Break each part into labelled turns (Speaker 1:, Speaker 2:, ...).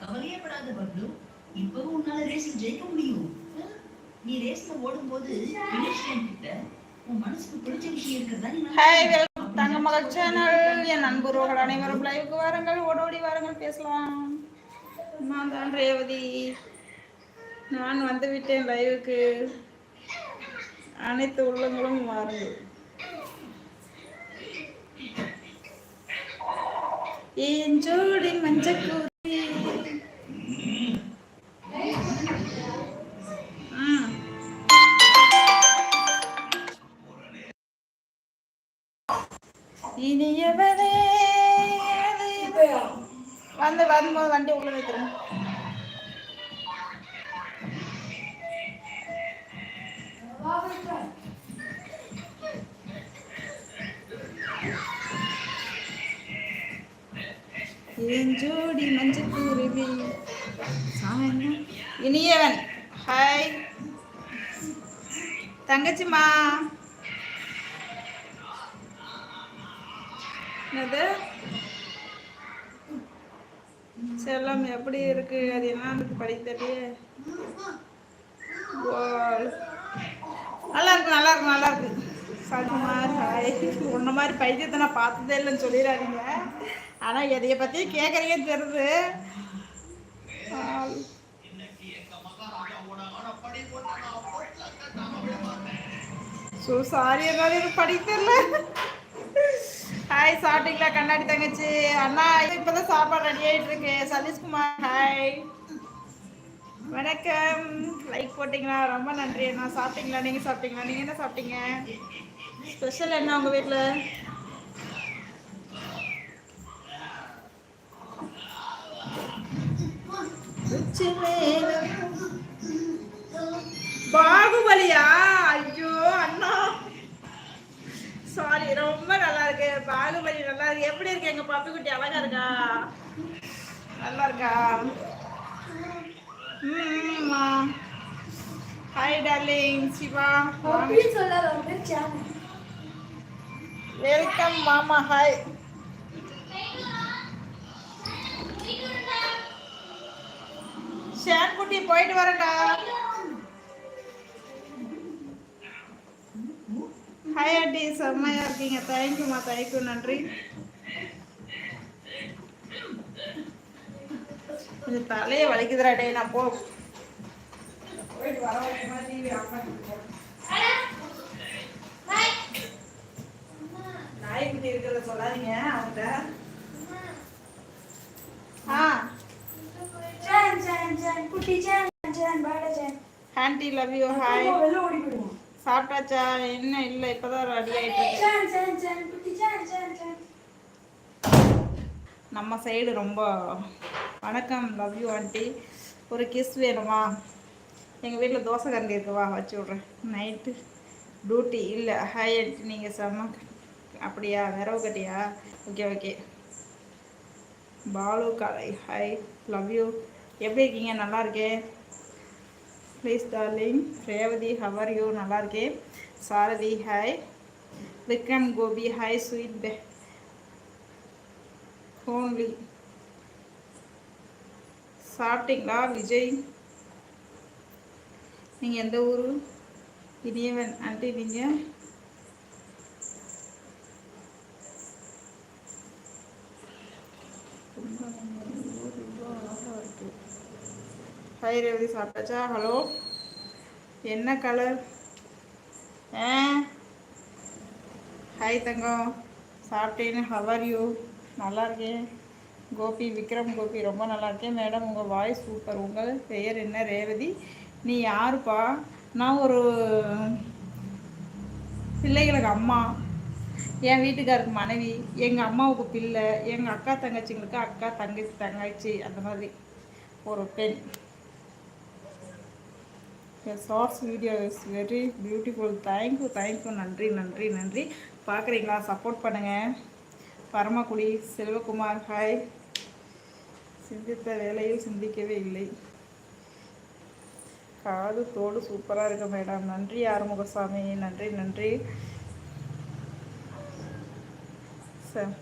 Speaker 1: கவலையப்படாத பப்ளு இப்பவும் உன்னால ரேஸில் ஜெயிக்க முடியும். நீ ரேஸ்ல finish line கிட்ட உன் மனசுக்கு பிடிச்ச விஷயம் இருக்கிறதா
Speaker 2: தங்க மகள் சேனல் என் நண்பர்கள் அனைவரும் லைவுக்கு வாருங்கள் ஓடோடி வாருங்கள் பேசலாம். நான் தான் ரேவதி. நான் வந்து விட்டேன் லைவுக்கு அனைத்து உள்ளங்களும் வாருங்கள். என் ஜோடி மஞ்சக்கூதி இனியவரே வந்து வரும்போது வண்டி உள்ள வைக்கிறேன் என் ஜோடி மஞ்சள் குருவி இனியவன். ஹாய். தங்கச்சிம்மா. என்னது? செல்லம் எப்படி இருக்கு? அது என்ன படிக்க தெரியல நல்லா இருக்கு நல்லா இருக்கு நல்லா இருக்கு. சதுமார் ஹாய். உன்ன மாதிரி பைத்தியத்தை நான் பார்த்ததே இல்லைன்னு சொல்லிடாதீங்க. ஆனால் எதைய பற்றி கேட்குறீங்க தெரியுது. ஆள். ஸோ சாரி என்னால எனக்கு படிக்க தெரியல. ஹாய் சாப்பிட்டீங்களா? கண்ணாடி தங்கச்சி. அண்ணா இப்பதான் சாப்பாடு ரெடி ஆயிட்டு இருக்கு சதீஷ்குமார் ஹாய் வணக்கம். லைக் போட்டிங்களா? ரொம்ப நன்றி அண்ணா. சாப்பிட்டீங்களா? நீங்க சாப்பிட்டீங்களா? நீங்க என்ன சாப்பிட்டீங்க? ஸ்பெஷல் என்ன உங்க வீட்ல? உச்சி சாரி ரொம்ப நல்லா இருக்கு பாகுபலி நல்லா இருக்கு எப்படி இருக்கு எங்க பப்பி குட்டி? அழகா இருக்கா? நல்லா இருக்கா? ம் ஹாய் டார்லிங் சிவா. வெல்கம் மாமா. ஹாய் ஷேன் குட்டி போயிட்டு வரேன்டா. ஹாய் ஆண்டி செம்மையா இருக்கீங்க. தேங்க்யூமா தேங்க்யூ நன்றி. கொஞ்சம் தலையை வலிக்குதுடா டே நான் போ. போயிட்டு வர போ. நாய்க்குட்டி இருக்கிறத சொல்லாதீங்க அவன்கிட்ட. ஆ. ஆண்டி லவ் யூ ஹாய் சாப்பிட்டாச்சா? என்ன இல்லை இப்போதான் ரெடி இருக்கு. நம்ம சைடு ரொம்ப வணக்கம் லவ் யூ ஆண்டி ஒரு கிஸ் வேணுமா? எங்கள் வீட்டில் தோசை கரண்டி இருக்கு வா வச்சு விட்றேன். நைட்டு டியூட்டி இல்லை. ஹாய் ஆண்டி நீங்கள் செம்ம அப்படியா? விரவு கட்டியா? ஓகே ஓகே பாலு காலை. ஹாய் லவ் யூ எப்படி இருக்கீங்க? நல்லா இருக்கேன். Please darling Revathi how are you நல்லா இருக்கேன் Sarathi hi Vikram Gopi hi sweet பே ஹோன்லி சாப்பிட்டீங்களா விஜய்? நீங்கள் எந்த ஊர்? இனியவன் ஆண்டி நீங்கள் ஹாய் ரேவதி சாப்பிட்டாச்சா? ஹலோ? என்ன கலர் ஆ? ஹாய் தங்கம். சாப்பிட்டேன்னு ஹவர் யூ நல்லா இருக்கேன். கோபி விக்ரம் கோபி ரொம்ப நல்லா இருக்கேன். மேடம் உங்கள் வாய்ஸ் சூப்பர் உங்கள் பெயர் என்ன? ரேவதி. நீ யாருப்பா? நான் ஒரு பிள்ளைகளுக்கு அம்மா. என் வீட்டுக்காருக்கு மனைவி. எங்கள் அம்மாவுக்கு பிள்ளை. எங்கள் அக்கா தங்கச்சிங்களுக்கு அக்கா தங்கச்சி தங்கச்சி அந்த மாதிரி. ஒரு பெண். Shorts video is very beautiful thank you thank you நன்றி நன்றி நன்றி. பார்க்குறீங்களா? சப்போர்ட் பண்ணுங்கள் பரமக்குடி செல்வகுமார் ஹாய் சிந்தித்த வேலையில் சிந்திக்கவே இல்லை. காது தோடு சூப்பராக இருக்கு மேடம் நன்றி ஆறுமுகசாமி. நன்றி நன்றி. Sir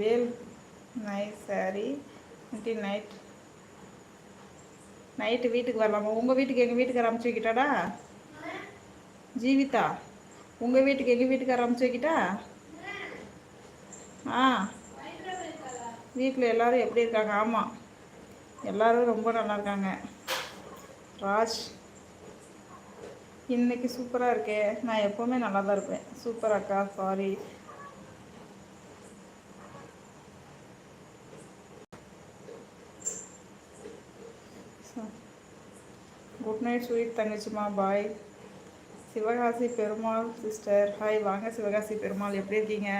Speaker 2: Vel. Nice sorry aunty night night வீட்டுக்கு வரலாமா? உங்கள் வீட்டுக்கு எங்கள் வீட்டுக்கார அமுச்சு வைக்கிட்டாடா? ஜீவிதா உங்கள் வீட்டுக்கு எங்கள் வீட்டுக்கார அமுச்சு வைக்கிட்டா? ஆ. வீட்டில் எல்லோரும் எப்படி இருக்காங்க? ஆமாம் எல்லோரும் ரொம்ப நல்லா இருக்காங்க. ராஜ் இன்றைக்கி சூப்பராக இருக்கே. நான் எப்போவுமே நல்லா தான் இருப்பேன். சூப்பர் அக்கா sorry good night sweet தங்கச்சிமா bye. Sivakasi Perumal sister hi வாங்க சிவகாசி பெருமாள் எப்படி இருக்கீங்க?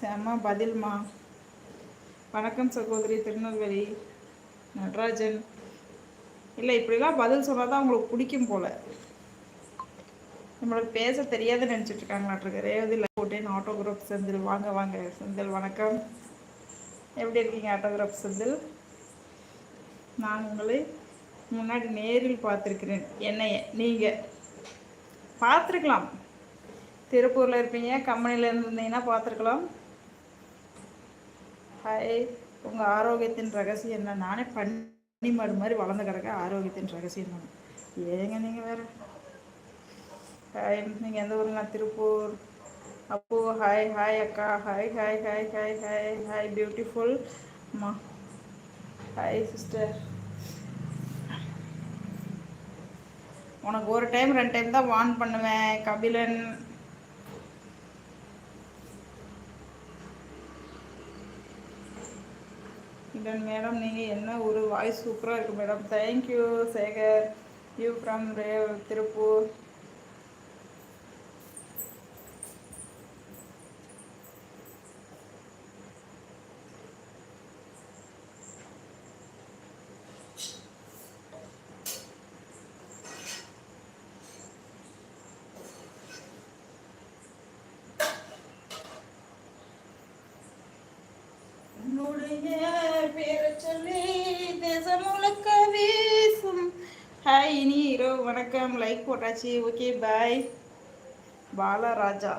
Speaker 2: செம்ம பதில்மா. வணக்கம் சகோதரி திருநெல்வேலி. நடராஜன். இல்லை இப்படிலாம் பதில் சொன்னால் தான் உங்களுக்கு பிடிக்கும் போல். நம்மளுக்கு பேச தெரியாதுன்னு நினச்சிட்டு இருக்காங்களாட்ருக்கு ரேவதி போட்டேன் ஆட்டோகிராஃப் செந்தில். வாங்க வாங்க செந்தில் வணக்கம். எப்படி இருக்கீங்க ஆட்டோகிராஃப் செந்தில்? நான் உங்களை முன்னாடி நேரில் பார்த்துருக்கிறேன். என்னைய நீங்கள் பார்த்துருக்கலாம். திருப்பூரில் இருப்பீங்க கம்பெனியில் இருந்தீங்கன்னா பார்த்துருக்கலாம். ஹாய் உங்கள் ஆரோக்கியத்தின் ரகசியம் என்ன? நானே பண்ணி மாடு மாதிரி வளர்ந்து கிடக்க ஆரோக்கியத்தின் ரகசியம் தான் ஏங்க நீங்கள் வேறு? ஹாய் நீங்கள் எந்த ஊருங்க? திருப்பூர். அப்போ ஹாய் ஹாய் அக்கா. Hi hi hi hi hi hi. Beautiful அம்மா. ஹாய் சிஸ்டர் உனக்கு ஒரு டைம் ரெண்டு டைம் தான் வார்ன் பண்ணுவேன் கபிலன். கபிலன் மேடம் நீங்கள் என்ன ஒரு வாய்ஸ் சூப்பராக இருக்குது madam. Thank you Sekar. You from rave Tiruppur. உன்னுடைய பேரைச் சொல்லி தேசம் முழுக்க வீசும். ஹாய் இனி ஹீரோ வணக்கம். லைக் போட்டாச்சு. Okay bye Balaraja.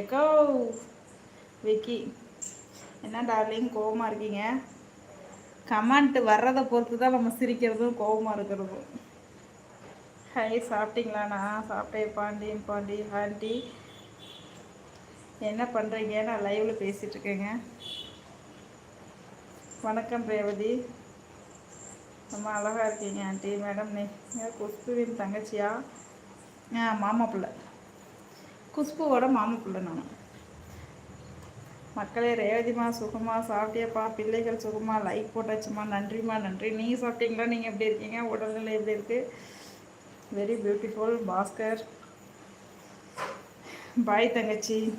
Speaker 2: Echo Vicky என்ன டார்லிங் கோவமாக இருக்கீங்க? கமெண்ட் வர்றதை பொறுத்து தான் நம்ம சிரிக்கிறதும் கோவமாக இருக்கிறதும். ஹாய் சாப்பிட்டீங்களா? நான் சாப்பிட்டேன். பாண்டி பாண்டி ஆண்டி. என்ன பண்ணுறீங்க நான் லைவில் பேசிகிட்டு இருக்கேங்க வணக்கம் ரேவதி. ரொம்ப அழகாக இருக்கீங்க ஆண்டி. மேடம் நீ குஷ்புவின் தங்கச்சியா? ஆ மாமா பிள்ளை. குஷ்புவோட மாமா பிள்ளை நான். மக்களே ரேவதிமா சுகமா சாப்பிட்டியாப்பா? பிள்ளைகள் சுகமா லைக் போட்டாச்சுமா நன்றிம்மா நன்றி. நீங்கள் சாப்பிட்டீங்களா? நீங்கள் எப்படி இருக்கீங்க? உடல்நிலை எப்படி இருக்குது வெரி பியூட்டிஃபுல் பாஸ்கர். பாய் தங்கச்சி.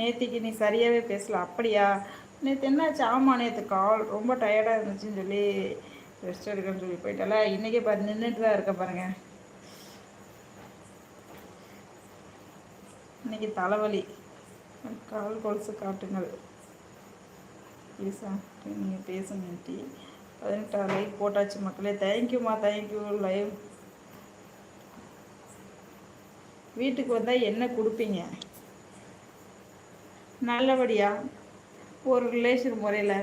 Speaker 2: நேத்திக்கு நீ சரியாகவே பேசல அப்படியா? நேற்று என்னாச்சு? ஆமாம் நேற்று கால் ரொம்ப டயர்டாக இருந்துச்சுன்னு சொல்லி ரெஸ்ட் எடுக்கணும்னு சொல்லி போயிட்டால. இன்றைக்கே பாரு நின்றுட்டு தான் இருக்க பாருங்க. இன்னைக்கு தலைவலி. கால் கொலுசு காட்டுங்கள். ப்ளீஸா நீங்கள் பேசுங்க ஆண்டி. பதினெட்டா லைக் போட்டாச்சு மக்களே. தேங்க்யூம்மா தேங்க்யூ லைவ் வீட்டுக்கு வந்தால் என்ன கொடுப்பீங்க? நல்லபடியாக ஒரு ரிலேஷன் முறையில்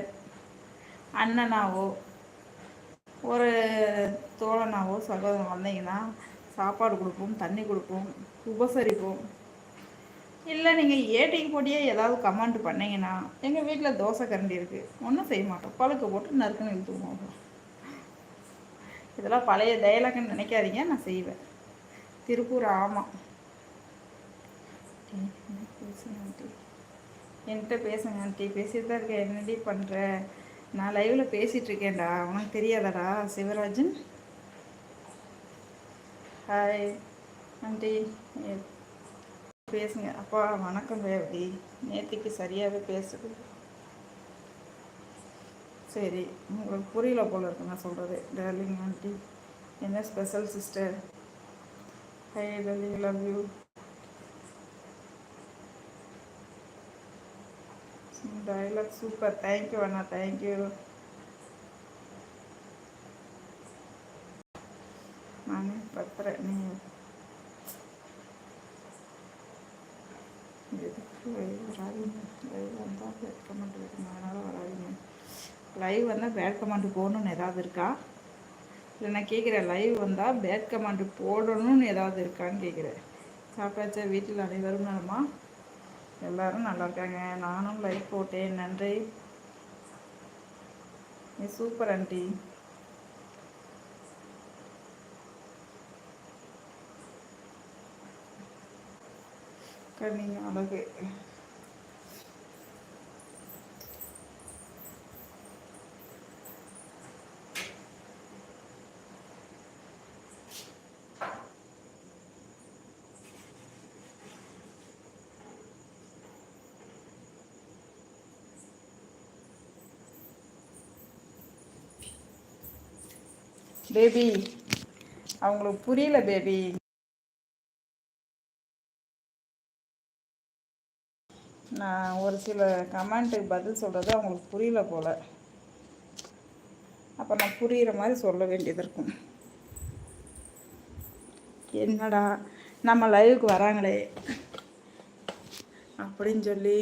Speaker 2: அண்ணனாவோ ஒரு தோழனாவோ சகோதரன் வந்தீங்கன்னா சாப்பாடு கொடுப்போம் தண்ணி கொடுப்போம் உபசரிப்போம். இல்லை நீங்கள் ஏட்டிக்கு போட்டியே ஏதாவது கமெண்ட் பண்ணீங்கன்னா எங்கள் வீட்டில் தோசை கரண்டி இருக்குது ஒன்றும் செய்ய மாட்டோம். பழுக்க போட்டு நறுக்குன்னு இழுத்துக்குவோம் இதெல்லாம் பழைய டைலாக்னு நினைக்காதீங்க. நான் செய்வேன். திருப்பூர் ஆமாம் பேசுங்க என்கிட்ட பேசுங்க ஆண்டி. பேசிட்டு தான் இருக்கேன். என்னடி பண்ணுற நான் லைவில் பேசிகிட்டு இருக்கேன்டா. உனக்கு தெரியாதாடா சிவராஜன்? ஹாய் ஆண்டி பேசுங்க. அப்பா வணக்கம் ரேவதி நேற்றுக்கு சரியாகவே பேசுது. சரி உங்களுக்கு புரியல போல இருக்கு நான் சொல்கிறது டார்லிங் ஆண்டி என்ன special sister hi darling love you dialogue super thank you Anna thank you நான் பத்துறேன் நீ எதுக்கு லைவ் வராதிங்க லைவ் வந்தால் பேட் கமெண்ட் வைக்கணும் அதனால் வராதிங்க. லைவ் வந்தால் பேட் கமெண்ட் போகணும்னு ஏதாவது இருக்கா? இல்லை நான் கேட்குறேன். லைவ் வந்தால் பேட் கமெண்ட் போடணும்னு ஏதாவது இருக்கான்னு கேட்குறேன். சாப்பிட்டாச்சா? வீட்டில் அனைவரும் நலமா? எல்லாரும் நல்லா இருக்காங்க. நானும் லைக் போட்டேன். நன்றி. நீ சூப்பர் ஆண்டி கண்ணிங்க அழகு. பேபி அவங்களுக்கு புரியல பேபி நான் ஒரு சில கமெண்ட்டுக்கு பதில் சொல்கிறது அவங்களுக்கு புரியல போல். அப்போ நான் புரிகிற மாதிரி சொல்ல வேண்டியது இருக்கும். என்னடா நம்ம லைவுக்கு வராங்களே. அப்படின்னு சொல்லி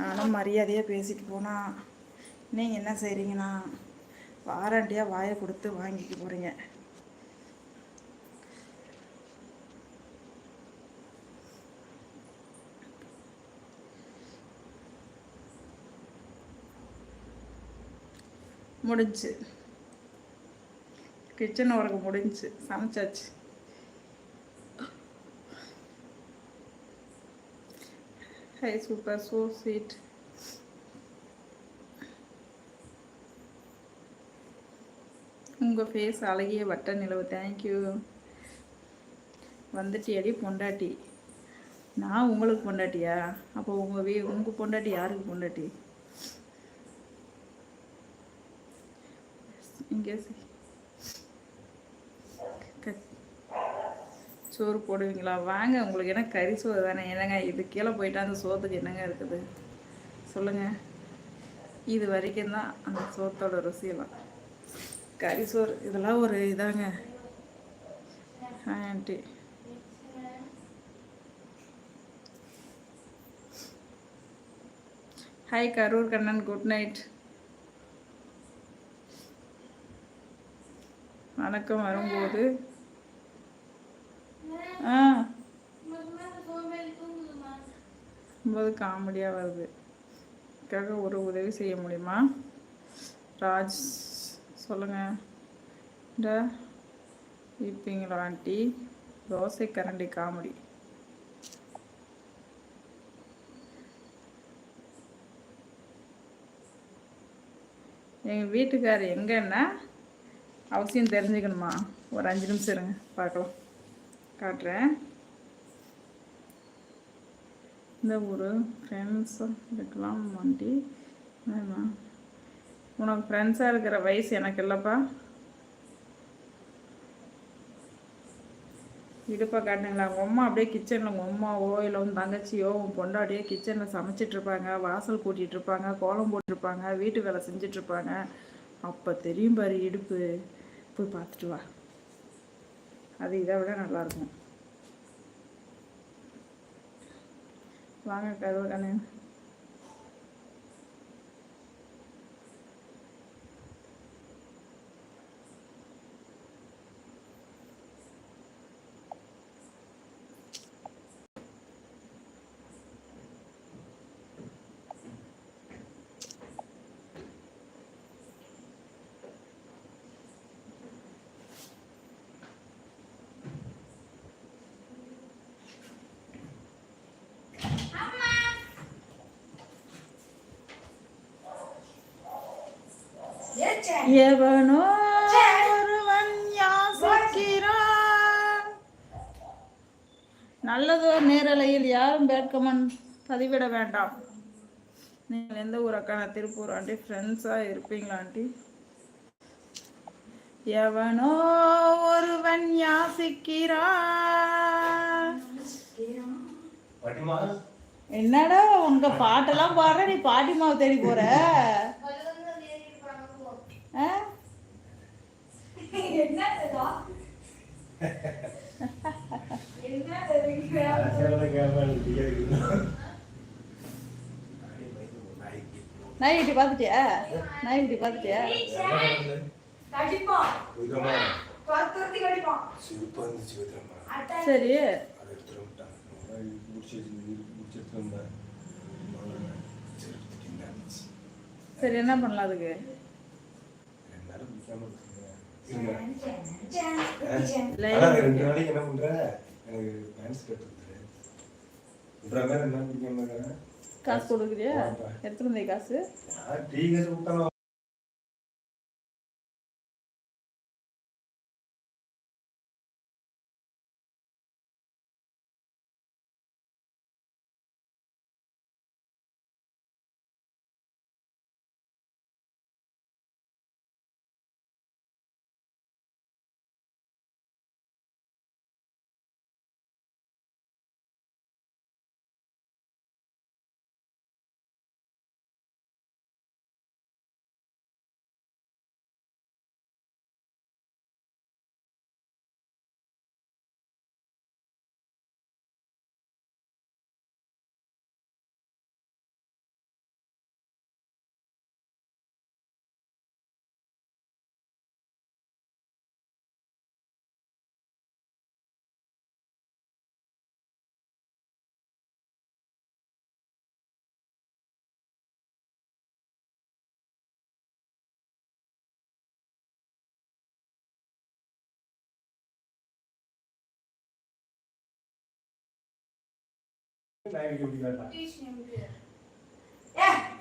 Speaker 2: நானும் மரியாதையாக பேசிட்டு போனால் நீங்கள் என்ன செய்கிறீங்கன்னா வாரண்டியாக வாயை கொடுத்து வாங்கிக்க போகிறீங்க முடிஞ்சு. கிச்சன் ஒர்க்கு முடிஞ்சு. சமைச்சாச்சு. ஹை சூப்பர் ஸோ ஸ்வீட் உங்கள் ஃபேஸ் அழகிய வட்ட நிலவு. தேங்க்யூ வந்துட்டியாடி பொண்டாட்டி. நான் உங்களுக்கு பொண்டாட்டியா? அப்போ உங்கள் வீ உங்கள் பொண்டாட்டி யாருக்கு பொண்டாட்டி? இங்கே க- சோறு போடுவீங்களா? வாங்க உங்களுக்கு என்ன கறி சோறு தானே? என்னங்க இது கீழே போயிட்டா அந்த சோத்துக்கு என்னங்க இருக்குது? சொல்லுங்கள் இது வரைக்கும் தான் அந்த சோத்தோட ருசியெல்லாம். கறி சோறு இதெல்லாம் ஒரு இதாங்க. Aunty hi Karur Kannan. Good night வணக்கம் வரும்போது. ஆ. ரொம்ப காமெடியாக வருது. இதுக்காக ஒரு உதவி செய்ய முடியுமா? ராஜ் சொல்லுங்கள் இந்த இப்பீங்களா ஆண்டி? தோசை கரண்டி காமெடி. எங்கள் வீட்டுக்கார் எங்கன்னா அவசியம் தெரிஞ்சுக்கணுமா? ஒரு அஞ்சு நிமிஷம் இருங்க பார்க்கலாம். காட்டுறேன். இந்த ஒரு ஃப்ரெண்ட்ஸும் இருக்கலாம் வண்டி ஆமா. உனக்கு ஃப்ரெண்ட்ஸாக இருக்கிற வயசு எனக்கு இல்லைப்பா. இடுப்பை காட்டுங்களா உங்கள் அம்மா அப்படியே கிச்சனில் உங்கள் அம்மாவோ இல்லை உன் தங்கச்சியோ உன் பொண்டாட்டியோ கிச்சனில் சமைச்சிட்டு இருப்பாங்க. வாசல் கூட்டிகிட்டு இருப்பாங்க. கோலம் போட்டிருப்பாங்க. வீட்டு வேலை செஞ்சுட்டு இருப்பாங்க. அப்போ தெரியும் பாரு இடுப்பு. போய் பார்த்துட்டு வா. அது இதை விட நல்லாயிருக்கும் வாங்க கருவ எவனோ ஒருவன் யாசிக்கிறான்? நல்லதோர் நேரலையில் யாரும் பேட் கமெண்ட் பதிவிட வேண்டாம். நீங்கள் எந்த ஊர் அக்கா நான் திருப்பூர் ஆண்டி? ஃப்ரெண்ட்ஸாக இருப்பீங்களா ஆண்டி? எவனோ ஒருவன் யாசிக்கிறான்? என்னடா உங்க பாட்டெல்லாம் பாடுற நீ பாட்டிமாவை தேடி போற? ஆ? பார்த்துட்டியா நாய் பார்த்துட்டியா சரி.
Speaker 3: சரி
Speaker 2: என்ன பண்ணலாம் அதுக்கு?
Speaker 3: ரெண்டு நாளைக்கு என்ன பண்ற எனக்கு டான்ஸ் இருக்கிறேன்
Speaker 2: காசு கொடுக்குறியா. எடுத்துட்டு வந்தே காசு
Speaker 3: டீ காசு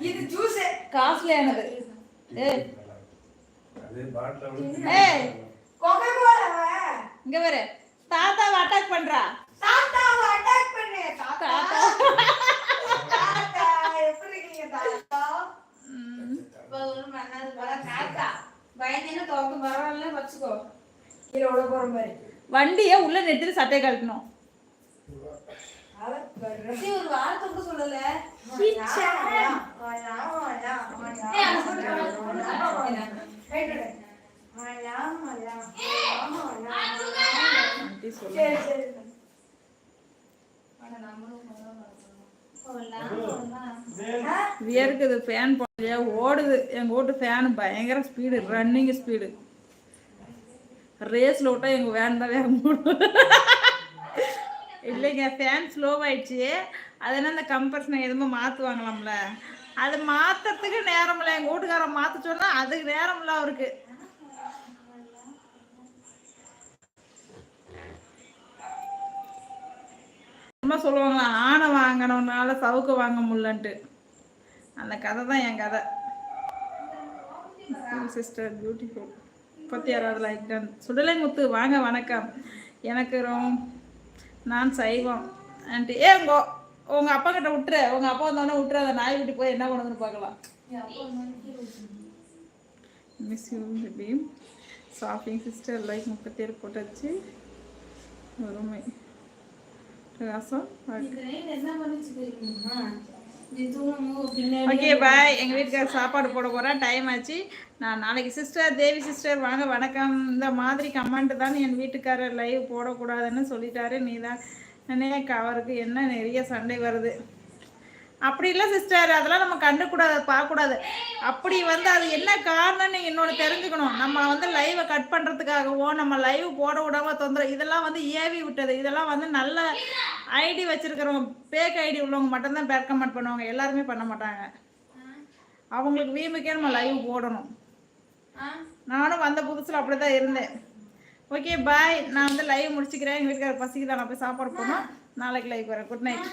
Speaker 4: இது ஜூஸ்
Speaker 2: காஸ்ட்லியானது ஏய்.
Speaker 3: அது பாட்டில்
Speaker 2: ஏய். இங்க அட்டாக் பண்றா
Speaker 4: தாத்தாவை அட்டாக் பண்ணு தாத்தா
Speaker 2: தாத்தா.
Speaker 4: தாத்தா எப்படி இருக்கீங்க தாத்தா
Speaker 2: ம்.
Speaker 4: தாத்தா பயந்தேன்னு துவக்க பரவாயில்ல வச்சுக்கோ கீழே விட போற மாதிரி
Speaker 2: வண்டியை உள்ள நிறுத்திட்டு சட்டையை கழட்டணும்
Speaker 4: ஒரு வார்த்தை கூட சொல்லல
Speaker 2: வியர்க்குது ஃபேன் போடலையா? ஓடுது. எங்கள் வீட்டு ஃபேனு பயங்கர ஸ்பீடு ரன்னிங் ஸ்பீடு ரேஸில் விட்டா எங்கள் வேன் தான் வேகம் இல்லைங்க ஃபேன் ஸ்லோவாயிடுச்சு அது என்ன இந்த கம்ப்ரஷனை எதுவுமே மாற்றுவாங்களாம்ல அது மாற்றுறதுக்கு நேரம் இல்லை. எங்கள் வீட்டுக்காரன் மாற்ற சொன்னால் அதுக்கு நேரம் இல்லை அவருக்கு. சும்மா சொல்லுவாங்களா ஆணை வாங்கினோம்னால சவுக்கு வாங்க முடியலன்ட்டு. அந்த கதை தான் என் கதை. சிஸ்டர் பியூட்டிஃபுல் முப்பத்தி ஆறாவது லைக் டன் சுடலை முத்து வாங்க வணக்கம். எனக்கு ரொம்ப நான் சைவம். ஆன்ட்டி ஏ உங்க உங்க அப்பா கிட்ட விட்டுரு உங்க அப்பா வந்தோடனே விட்டுரு அந்த நாய் வீட்டுக்கு போய் என்ன பண்ணுதுன்னு பார்க்கலாம். Miss you Bheem shopping sister like முப்பத்தி ஏழு போட்டாச்சு ஒருமை பிரகாசம் ஓகே பாய் எங்கள் வீட்டுக்கு சாப்பாடு போட போகிறேன் டைம் ஆச்சு. நான் நாளைக்கு சிஸ்டர் தேவி சிஸ்டர் வாங்க. வணக்கம். இந்த மாதிரி கமெண்ட் தான் என் வீட்டுக்காரர் லைவ் போடக்கூடாதுன்னு சொல்லிட்டாரு. நீ தான் அவருக்கு என்ன நிறைய சண்டை வருது. அப்படி இல்லை சிஸ்டர் அதெல்லாம் நம்ம கண்டுக்கூடாது பார்க்கக்கூடாது. அப்படி வந்து அது என்ன காரணம்னு இன்னொன்று தெரிஞ்சுக்கணும். நம்ம வந்து லைவை கட் பண்ணுறதுக்காகவோ நம்ம லைவ் போட விடாம தொந்தரவு இதெல்லாம் வந்து ஏவி விட்டது. இதெல்லாம் வந்து நல்ல ஐடி வச்சுருக்கிறவங்க பேக் ஐடி உள்ளவங்க மட்டும்தான் பேக் கமெண்ட் பண்ணுவாங்க. எல்லாருமே பண்ண மாட்டாங்க. அவங்களுக்கு வீமுக்கே நம்ம லைவ் போடணும். நானும் வந்த புதுசில் அப்படி தான் இருந்தேன். ஓகே பாய் நான் வந்து லைவ் முடிச்சுக்கிறேன். எங்கள் வீட்டுக்கார பசிக்கு தான் நான் போய் சாப்பாடு போனோம் நாளைக்கு லைவ் வரேன். Good night